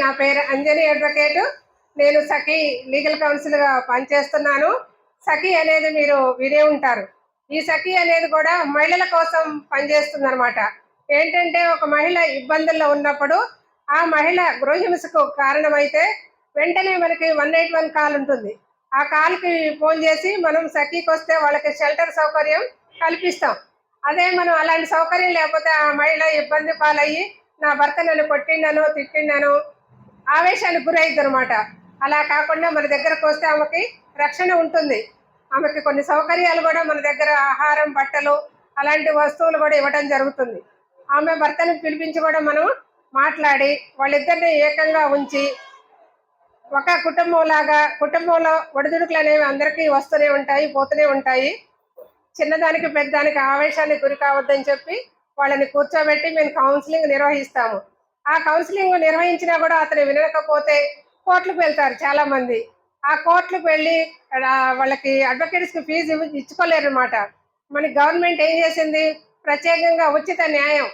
నా పేరు అంజని అడ్వకేట్. నేను సఖీ లీగల్ కౌన్సిల్గా పనిచేస్తున్నాను. సఖీ అనేది మీరు వినే ఉంటారు. ఈ సఖీ అనేది కూడా మహిళల కోసం పనిచేస్తుంది అనమాట ఏంటంటే ఒక మహిళ ఇబ్బందుల్లో ఉన్నప్పుడు ఆ మహిళ గృహహింసకు కారణమైతే వెంటనే మనకి వన్ ఎయిట్ వన్ కాల్ ఉంటుంది. ఆ కాల్కి ఫోన్ చేసి మనం సఖీకి వస్తే వాళ్ళకి షెల్టర్ సౌకర్యం కల్పిస్తాం. అదే మనం అలాంటి సౌకర్యం లేకపోతే ఆ మహిళ ఇబ్బంది పాలయ్యి నా భర్త నన్ను కొట్టిండను తిట్టిండను ఆవేశానికి గురైద్ది అనమాట అలా కాకుండా మన దగ్గరకు వస్తే ఆమెకి రక్షణ ఉంటుంది. ఆమెకి కొన్ని సౌకర్యాలు కూడా మన దగ్గర ఆహారం బట్టలు అలాంటి వస్తువులు కూడా ఇవ్వడం జరుగుతుంది. ఆమె భర్తను పిలిపించి కూడా మనం మాట్లాడి వాళ్ళిద్దరిని ఏకంగా ఉంచి ఒక కుటుంబం లాగా కుటుంబంలో ఒడిదుడుకులు అనేవి అందరికీ వస్తూనే ఉంటాయి పోతూనే ఉంటాయి. చిన్నదానికి పెద్దదానికి ఆవేశానికి గురి కావద్దని చెప్పి వాళ్ళని కూర్చోబెట్టి మేము కౌన్సిలింగ్ నిర్వహిస్తాము. ఆ కౌన్సిలింగ్ నిర్వహించినా కూడా అతను వినకపోతే కోర్టులకు వెళ్తారు చాలా మంది. ఆ కోర్టులకు వెళ్ళి వాళ్ళకి అడ్వకేట్స్కి ఫీజు ఇచ్చుకోలేరు అనమాట మనకి గవర్నమెంట్ ఏం చేసింది? ప్రత్యేకంగా ఉచిత న్యాయం.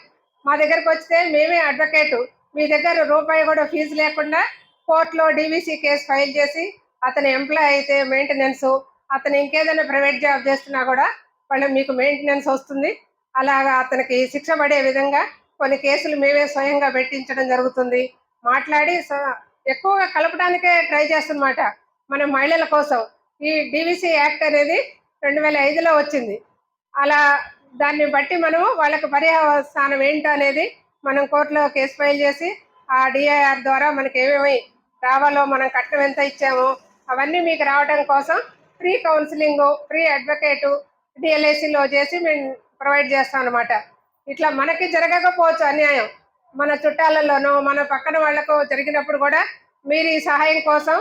మా దగ్గరకు వస్తే మేమే అడ్వకేటు మీ దగ్గర రూపాయి కూడా ఫీజు లేకుండా కోర్టులో డీవీసీ కేసు ఫైల్ చేసి అతని ఎంప్లాయ్ అయితే మెయింటెనెన్స్ అతను ఇంకేదైనా ప్రైవేట్ జాబ్ చేస్తున్నా కూడా వాళ్ళు మీకు మెయింటెనెన్స్ వస్తుంది. అలాగా అతనికి శిక్ష పడే విధంగా కొన్ని కేసులు మేమే స్వయంగా పెట్టించడం జరుగుతుంది. మాట్లాడి ఎక్కువగా కలపడానికే ట్రై చేస్తున్నమాట మన మహిళల కోసం. ఈ డివిసి యాక్ట్ అనేది రెండు వేల ఐదులో వచ్చింది. అలా దాన్ని బట్టి మనము వాళ్ళకి పర్యావస్థానం ఏంటో అనేది మనం కోర్టులో కేసు ఫైల్ చేసి ఆ డిఐఆర్ ద్వారా మనకి ఏమేమి రావాలో మనం కట్టం ఎంత ఇచ్చామో అవన్నీ మీకు రావడం కోసం ఫ్రీ కౌన్సిలింగ్ ఫ్రీ అడ్వకేటు డిఎల్ఐసిలో చేసి మేము ప్రొవైడ్ చేస్తాం అనమాట ఇట్లా మనకి జరగకపోవచ్చు అన్యాయం. మన చుట్టాలలోనో మన పక్కన వాళ్ళకు జరిగినప్పుడు కూడా మీరు ఈ సహాయం కోసం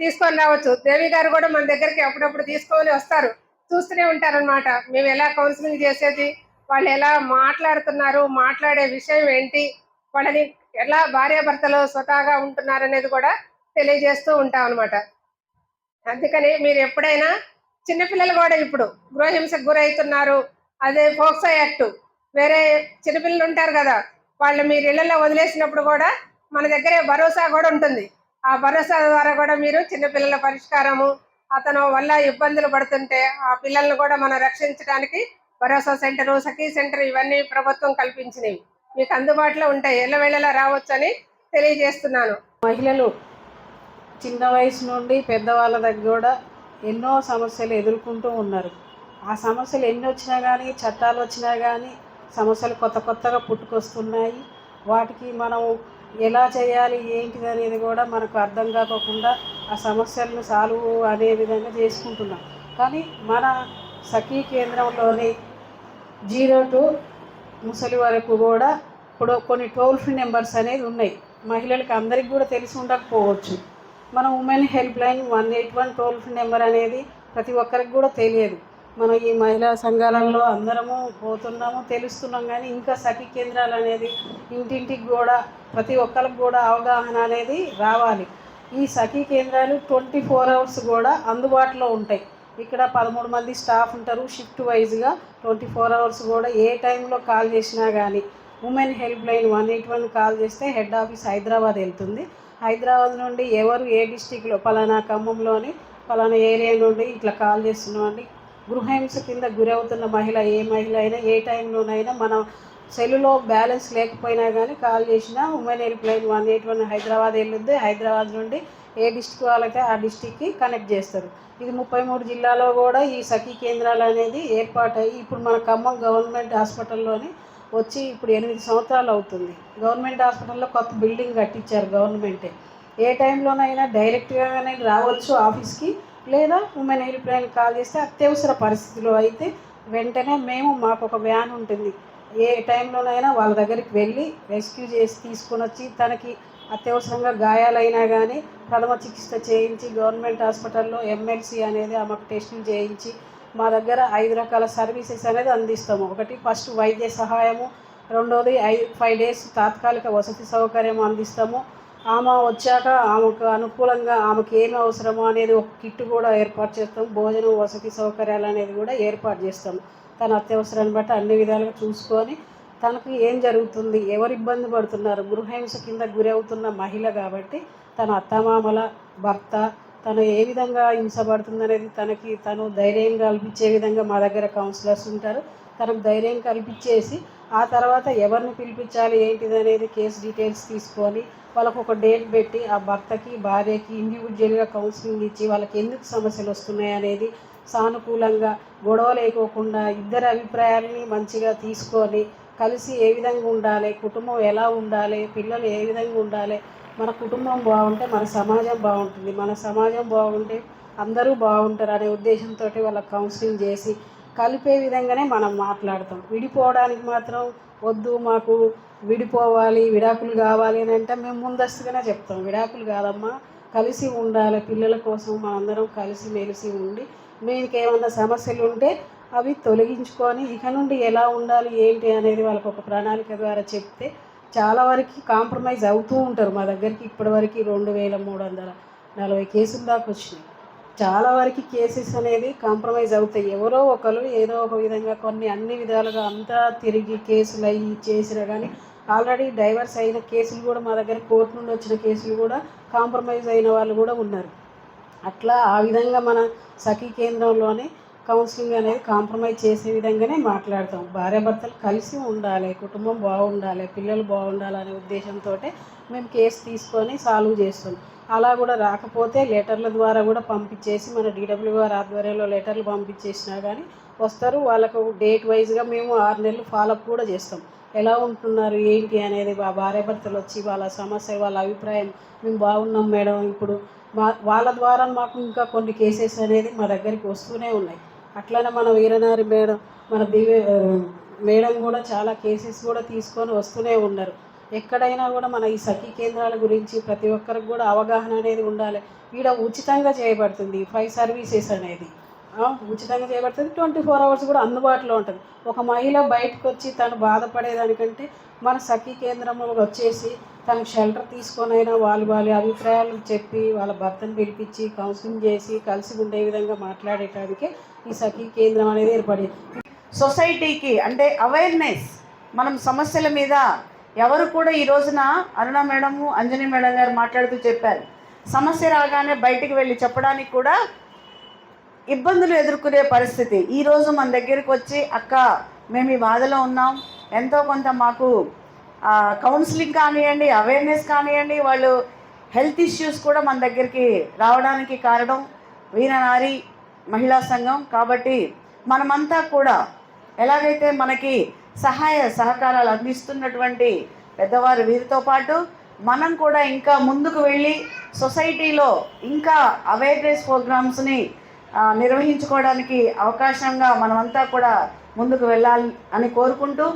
తీసుకొని రావచ్చు. దేవి గారు కూడా మన దగ్గరికి అప్పుడప్పుడు తీసుకొని వస్తారు. చూస్తూనే ఉంటారనమాట మేము ఎలా కౌన్సిలింగ్ చేసేది వాళ్ళు ఎలా మాట్లాడుతున్నారు మాట్లాడే విషయం ఏంటి వాళ్ళని ఎలా భార్యాభర్తలు స్వతహాగా ఉంటున్నారు అనేది కూడా తెలియజేస్తూ ఉంటాం అనమాట అందుకని మీరు ఎప్పుడైనా చిన్నపిల్లలు కూడా ఇప్పుడు గృహహింసకు గురవుతున్నారు అదే ఫోక్సో యాక్ట్. వేరే చిన్నపిల్లలు ఉంటారు కదా వాళ్ళు మీరు ఇళ్ళలో వదిలేసినప్పుడు కూడా మన దగ్గర భరోసా కూడా ఉంటుంది. ఆ భరోసా ద్వారా కూడా మీరు చిన్నపిల్లల పరిష్కారము అతను వల్ల ఇబ్బందులు పడుతుంటే ఆ పిల్లల్ని కూడా మనం రక్షించడానికి భరోసా సెంటర్ సఖీ సెంటర్ ఇవన్నీ ప్రభుత్వం కల్పించినవి. మీకు అందుబాటులో ఉంటాయి. ఎల్లవేళలా రావచ్చు అని తెలియజేస్తున్నాను. మహిళలు చిన్న వయసు నుండి పెద్దవాళ్ళ దగ్గర కూడా ఎన్నో సమస్యలు ఎదుర్కొంటూ ఉన్నారు. ఆ సమస్యలు ఎన్ని వచ్చినా కానీ చట్టాలు వచ్చినా కానీ సమస్యలు కొత్త కొత్తగా పుట్టుకొస్తున్నాయి. వాటికి మనం ఎలా చేయాలి ఏంటిది అనేది కూడా మనకు అర్థం కాకుండా ఆ సమస్యలను సాల్వ్ అనే విధంగా చేసుకుంటున్నాం. కానీ మన సఖీ కేంద్రంలోని జీరో టు ముసలి వరకు కూడా ఇప్పుడు కొన్ని టోల్ ఫ్రీ నెంబర్స్ అనేది ఉన్నాయి. మహిళలకు అందరికీ కూడా తెలిసి ఉండకపోవచ్చు. మన women help line one eight one toll free number అనేది ప్రతి ఒక్కరికి కూడా తెలియదు. మనం ఈ మహిళా సంఘాలలో అందరము పోతున్నాము తెలుస్తున్నాం కానీ ఇంకా సఖీ కేంద్రాలు అనేది ఇంటింటికి కూడా ప్రతి ఒక్కరికి కూడా అవగాహన అనేది రావాలి. ఈ సఖీ కేంద్రాలు ట్వంటీ ఫోర్ అవర్స్ కూడా అందుబాటులో ఉంటాయి. ఇక్కడ పదమూడు మంది స్టాఫ్ ఉంటారు షిఫ్ట్ వైజ్గా ట్వంటీ ఫోర్ అవర్స్ కూడా ఏ టైంలో కాల్ చేసినా కానీ women help line one eight one call చేస్తే హెడ్ ఆఫీస్ హైదరాబాద్ వెళ్తుంది. హైదరాబాద్ నుండి ఎవరు ఏ డిస్టిక్లో పలానా ఖమ్మంలోని పలానా ఏరియా నుండి ఇట్లా కాల్ చేస్తున్నామండి. గృహహింస కింద గురవుతున్న మహిళ ఏ మహిళ అయినా ఏ టైంలోనైనా మనం సెల్లులో బ్యాలెన్స్ లేకపోయినా కానీ కాల్ చేసిన women help line one eight one Hyderabad వెళ్ళింది హైదరాబాద్ నుండి ఏ డిస్టిక్ వాళ్ళైతే ఆ డిస్టిక్కి కనెక్ట్ చేస్తారు. ఇది ముప్పై మూడు జిల్లాలో కూడా ఈ సఖీ కేంద్రాలు అనేది ఏర్పాటయ్యి ఇప్పుడు మన ఖమ్మం గవర్నమెంట్ హాస్పిటల్లోని వచ్చి ఇప్పుడు ఎనిమిది సంవత్సరాలు అవుతుంది. గవర్నమెంట్ హాస్పిటల్లో కొత్త బిల్డింగ్ కట్టించారు గవర్నమెంటే. ఏ టైంలోనైనా డైరెక్ట్గానే రావచ్చు ఆఫీస్కి. లేదా ఉమెన్ హెల్ప్ లైన్ కాల్ చేస్తే అత్యవసర పరిస్థితిలో అయితే వెంటనే మేము మాకు ఒక వ్యాన్ ఉంటుంది. ఏ టైంలోనైనా వాళ్ళ దగ్గరికి వెళ్ళి రెస్క్యూ చేసి తీసుకొని వచ్చి తనకి అత్యవసరంగా గాయాలైనా కానీ ప్రథమ చికిత్స చేయించి గవర్నమెంట్ హాస్పిటల్లో ఎమ్మెల్సీ అనేది ఆమెకు టెస్టులు చేయించి మా దగ్గర ఐదు రకాల సర్వీసెస్ అనేది అందిస్తాము. ఒకటి ఫస్ట్ వైద్య సహాయము. రెండోది ఐదు ఫైవ్ డేస్ తాత్కాలిక వసతి సౌకర్యం అందిస్తాము. ఆమె వచ్చాక ఆమెకు అనుకూలంగా ఆమెకి ఏమి అవసరమో అనేది ఒక కిట్ కూడా ఏర్పాటు చేస్తాం. భోజనం వసతి సౌకర్యాలు అనేది కూడా ఏర్పాటు చేస్తాం. తన అత్యవసరాన్ని బట్టి అన్ని విధాలుగా చూసుకొని తనకు ఏం జరుగుతుంది ఎవరు ఇబ్బంది పడుతున్నారు గృహహింస కింద గురి అవుతున్న మహిళ కాబట్టి తన అత్తమామల భర్త తను ఏ విధంగా హింసపడుతుంది అనేది తనకి తను ధైర్యం కల్పించే విధంగా మా దగ్గర కౌన్సిలర్స్ ఉంటారు. తనకు ధైర్యం కల్పించేసి ఆ తర్వాత ఎవరిని పిలిపించాలి ఏంటిది అనేది కేసు డీటెయిల్స్ తీసుకొని వాళ్ళకు ఒక డేట్ పెట్టి ఆ భర్తకి భార్యకి ఇండివిజువల్గా కౌన్సిలింగ్ ఇచ్చి వాళ్ళకి ఎందుకు సమస్యలు వస్తున్నాయి అనేది సానుకూలంగా గొడవ లేకోకుండా ఇద్దరి అభిప్రాయాలని మంచిగా తీసుకొని కలిసి ఏ విధంగా ఉండాలి కుటుంబం ఎలా ఉండాలి పిల్లలు ఏ విధంగా ఉండాలి మన కుటుంబం బాగుంటే మన సమాజం బాగుంటుంది. మన సమాజం బాగుంటే అందరూ బాగుంటారు అనే ఉద్దేశంతో వాళ్ళ కౌన్సిలింగ్ చేసి కలిపే విధంగానే మనం మాట్లాడతాం. విడిపోవడానికి మాత్రం వద్దు మాకు విడిపోవాలి విడాకులు కావాలి అని అంటే మేము ముందస్తుగానే చెప్తాం. విడాకులు కాదమ్మా కలిసి ఉండాలి. పిల్లల కోసం మనందరం కలిసి మెలిసి ఉండి మీకు ఏమన్నా సమస్యలు ఉంటే అవి తొలగించుకొని ఇక నుండి ఎలా ఉండాలి ఏంటి అనేది వాళ్ళకి ఒక ప్రణాళిక ద్వారా చెప్తే చాలా వరకు కాంప్రమైజ్ అవుతూ ఉంటారు. మా దగ్గరికి ఇప్పటివరకు రెండు వేల మూడు వందల నలభై కేసుల దాకా వచ్చినాయి. చాలా వరకు కేసెస్ అనేది కాంప్రమైజ్ అవుతాయి. ఎవరో ఒకరు ఏదో ఒక విధంగా కొన్ని అన్ని విధాలుగా అంతా తిరిగి కేసులు అయ్యి చేసినా కానీ ఆల్రెడీ డైవర్స్ అయిన కేసులు కూడా మా దగ్గర కోర్టు నుండి వచ్చిన కేసులు కూడా కాంప్రమైజ్ అయిన వాళ్ళు కూడా ఉన్నారు. అట్లా ఆ విధంగా మన సఖీ కేంద్రంలోనే కౌన్సిలింగ్ అనేది కాంప్రమైజ్ చేసే విధంగానే మాట్లాడతాం. భార్యాభర్తలు కలిసి ఉండాలి కుటుంబం బాగుండాలి పిల్లలు బాగుండాలనే ఉద్దేశంతో మేము కేసు తీసుకొని సాల్వ్ చేస్తాం. అలా కూడా రాకపోతే లెటర్ల ద్వారా కూడా పంపించేసి మన డీడబ్ల్యూఆర్ ఆధ్వర్యంలో లెటర్లు పంపించేసినా కానీ వస్తారు. వాళ్ళకు డేట్ వైజ్గా మేము ఆరు నెలలు ఫాలోఅప్ కూడా చేస్తాం. ఎలా ఉంటున్నారు? ఏంటి అనేది మా భార్యాభర్తలు వచ్చి వాళ్ళ సమస్య వాళ్ళ అభిప్రాయం మేము బాగున్నాం మేడం. ఇప్పుడు మా వాళ్ళ ద్వారా మాకు ఇంకా కొన్ని కేసెస్ అనేది మా దగ్గరికి వస్తూనే ఉన్నాయి. అట్లనే మన వీరనారి మేడం మన దివ్య మేడం కూడా చాలా కేసెస్ కూడా తీసుకొని వస్తూనే ఉన్నారు. ఎక్కడైనా కూడా మన ఈ సఖీ కేంద్రాల గురించి ప్రతి ఒక్కరికి కూడా అవగాహన అనేది ఉండాలి. ఈడ ఉచితంగా చేయబడుతుంది ఫైవ్ సర్వీసెస్ అనేది. ఉచితంగా చేయబడుతుంది. ట్వంటీ ఫోర్ అవర్స్ కూడా అందుబాటులో ఉంటుంది. ఒక మహిళ బయటకు వచ్చి తను బాధపడేదానికంటే మన సఖీ కేంద్రంలో వచ్చేసి తనకు షెల్టర్ తీసుకొనైనా వాళ్ళు వాళ్ళ అభిప్రాయాలు చెప్పి వాళ్ళ భర్తను పిలిపించి కౌన్సిలింగ్ చేసి కలిసి ఉండే విధంగా మాట్లాడేటానికే ఈ సఖీ కేంద్రం అనేది ఏర్పడింది. సొసైటీకి అంటే అవేర్నెస్ మనం సమస్యల మీద ఎవరు కూడా ఈ రోజున అరుణ మేడము అంజనీ మేడం గారు మాట్లాడుతూ చెప్పారు. సమస్య రాగానే బయటికి వెళ్ళి చెప్పడానికి కూడా ఇబ్బందులు ఎదుర్కొనే పరిస్థితి. ఈరోజు మన దగ్గరికి వచ్చి అక్క మేము ఈ బాధలో ఉన్నాం. ఎంతో కొంత మాకు కౌన్సిలింగ్ కానివ్వండి అవేర్నెస్ కానివ్వండి వాళ్ళు హెల్త్ ఇష్యూస్ కూడా మన దగ్గరికి రావడానికి కారణం వీరనారి మహిళా సంఘం. కాబట్టి మనమంతా కూడా ఎలాగైతే మనకి సహాయ సహకారాలు అందిస్తున్నటువంటి పెద్దవారు వీరితో పాటు మనం కూడా ఇంకా ముందుకు వెళ్ళి సొసైటీలో ఇంకా అవేర్నెస్ ప్రోగ్రామ్స్ని నిర్వహించుకోవడానికి అవకాశంగా మనమంతా కూడా ముందుకు వెళ్ళాలి అని కోరుకుంటూ